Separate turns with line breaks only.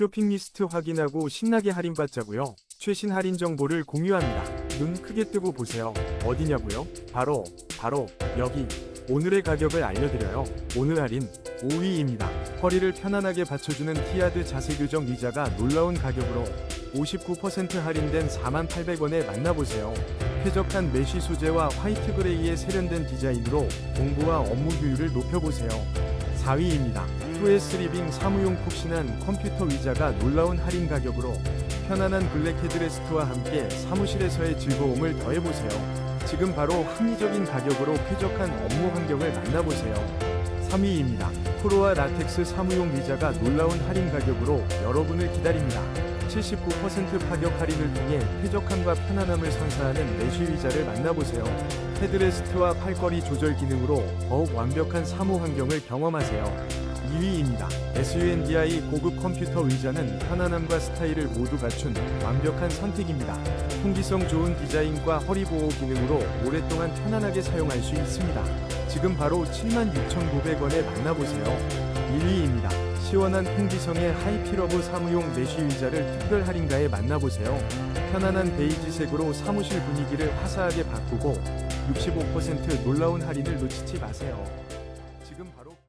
쇼핑 리스트 확인하고 신나게 할인받자고요. 최신 할인 정보를 공유합니다. 눈 크게 뜨고 보세요. 어디냐고요? 바로 바로 여기. 오늘의 가격을 알려드려요. 오늘 할인 5위입니다. 허리를 편안하게 받쳐주는 티아드 자세 교정 의자가 놀라운 가격으로 59% 할인된 4,800원에 만나보세요. 쾌적한 메쉬 소재와 화이트 그레이의 세련된 디자인으로 공부와 업무 효율을 높여보세요. 4위입니다. 2S 리빙 사무용 푹신한 컴퓨터 의자가 놀라운 할인 가격으로 편안한 블랙 헤드레스트와 함께 사무실에서의 즐거움을 더해보세요. 지금 바로 합리적인 가격으로 쾌적한 업무 환경을 만나보세요. 3위입니다. 프로와 라텍스 사무용 의자가 놀라운 할인 가격으로 여러분을 기다립니다. 79% 파격 할인을 통해 쾌적함과 편안함을 선사하는 메쉬 의자를 만나보세요. 헤드레스트와 팔걸이 조절 기능으로 더욱 완벽한 사무 환경을 경험하세요. 2위입니다. SUNDI 고급 컴퓨터 의자는 편안함과 스타일을 모두 갖춘 완벽한 선택입니다. 통기성 좋은 디자인과 허리 보호 기능으로 오랫동안 편안하게 사용할 수 있습니다. 지금 바로 76,900원에 만나보세요. 1위입니다. 시원한 통기성의 하이피러브 사무용 메쉬 의자를 특별 할인가에 만나보세요. 편안한 베이지색으로 사무실 분위기를 화사하게 바꾸고 65% 놀라운 할인을 놓치지 마세요. 지금 바로